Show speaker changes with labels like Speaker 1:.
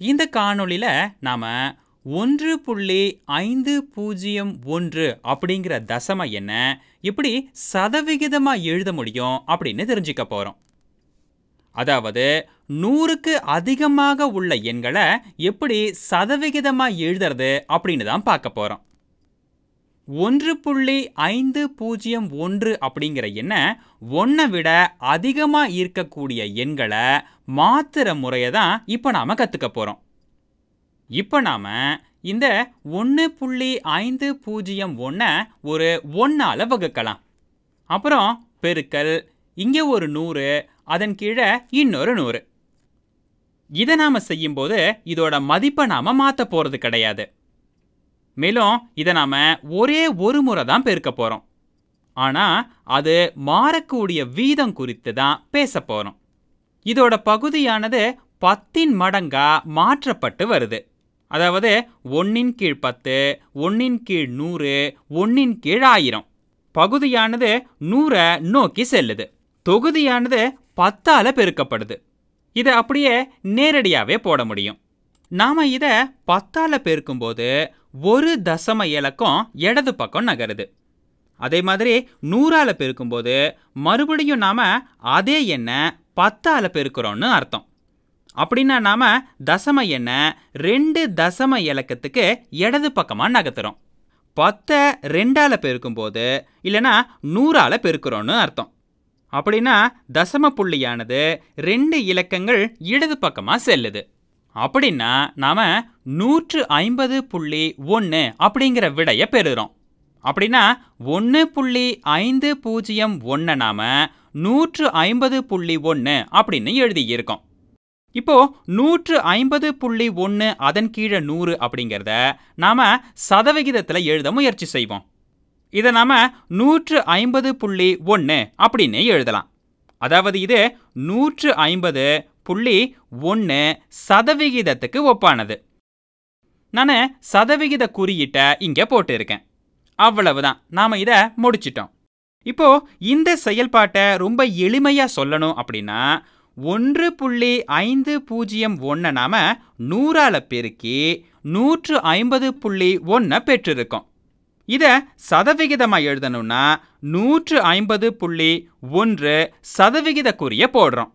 Speaker 1: இந்த காணொளியில் நாம் ஒன்று புள்ளி ஐந்து பூஜ்ஜியம் ஒன்று அப்படிங்கிற தசம என்ன எப்படி சதவிகிதமாக எழுத முடியும் அப்படின்னு தெரிஞ்சுக்க போகிறோம் அதாவது நூறுக்கு அதிகமாக உள்ள எண்களை எப்படி சதவிகிதமாக எழுதுறது அப்படின்னு தான் பார்க்க போகிறோம் ஒன்று புள்ளி ஐந்து பூஜ்ஜியம் ஒன்று அப்படிங்கிற எண்ணை ஒன்றை விட அதிகமாக இருக்கக்கூடிய எண்களை மாத்திர முறையை தான் இப்போ நாம் கற்றுக்க போகிறோம் இப்போ நாம் இந்த ஒன்று புள்ளி ஐந்து பூஜ்ஜியம் ஒன்றை ஒரு ஒன்றால் வகுக்கலாம். அப்புறம் பெருக்கல் இங்கே ஒரு நூறு அதன் கீழே இன்னொரு நூறு. இதை நாம் செய்யும்போது இதோட மதிப்பை நாம் மாற்ற போகிறது கிடையாது. மேலும் இதை நாம் ஒரே ஒரு முறை தான் பெருக்க போகிறோம் ஆனால் அது மாறக்கூடிய வீதம் குறித்து தான் பேச போகிறோம் இதோட பகுதியானது பத்தின் மடங்கா மாற்றப்பட்டு வருது. அதாவது ஒன்னின் கீழ் பத்து ஒன்னின் கீழ் நூறு ஒன்னின் கீழ் ஆயிரம். பகுதியானது நூறை நோக்கி செல்லுது. தொகுதியானது பத்தால் பெருக்கப்படுது. இதை அப்படியே நேரடியாகவே போட முடியும். நாம் இதை பத்தால் பெருக்கும்போது ஒரு தசம இலக்கம் இடது பக்கம் நகருது. அதே மாதிரி நூறால் பெருக்கும்போது மறுபடியும் நாம் அதே எண்ணை பத்தால் பெருக்கிறோன்னு அர்த்தம். அப்படின்னா நாம் தசம எண்ணை ரெண்டு தசம இலக்கத்துக்கு இடது பக்கமாக நகர்த்துறோம். பத்தை ரெண்டால் பெருக்கும்போது இல்லைன்னா நூறால் பெருக்கிறோன்னு அர்த்தம். அப்படின்னா தசம புள்ளியானது ரெண்டு இலக்கங்கள் இடது பக்கமாக செல்லுது. அப்படின்னா நாம் நூற்று ஐம்பது புள்ளி ஒன்று அப்படிங்கிற விடையை பெறுகிறோம் அப்படின்னா ஒன்று புள்ளி ஐந்து பூஜ்ஜியம் ஒன்றை நாம் நூற்று ஐம்பது புள்ளி ஒன்று அப்படின்னு எழுதியிருக்கோம். இப்போ நூற்று ஐம்பது புள்ளி ஒன்று அதன் கீழே நூறு அப்படிங்கிறத நாம் சதவிகிதத்தில் எழுத முயற்சி செய்வோம். இதை நாம் நூற்று ஐம்பது புள்ளி ஒன்று அப்படின்னு எழுதலாம். அதாவது இது நூற்று ஐம்பது புள்ளி ஒன்று சதவிகிதத்துக்கு ஒப்பானது. நான் சதவிகித குறியீட்டை இங்கே போட்டிருக்கேன். அவ்வளவுதான். நாம் இதை முடிச்சிட்டோம். இப்போ இந்த செயல்பாட்டை ரொம்ப எளிமையாக சொல்லணும் அப்படின்னா ஒன்று புள்ளி ஐந்து பூஜ்ஜியம் ஒன்றை நாம் நூறால் பெருக்கி நூற்று ஐம்பது புள்ளி ஒன்றை பெற்றிருக்கோம். இதை சதவிகிதமாக எழுதணும்னா நூற்று ஐம்பது புள்ளி ஒன்று சதவிகித குறியை போடுறோம்.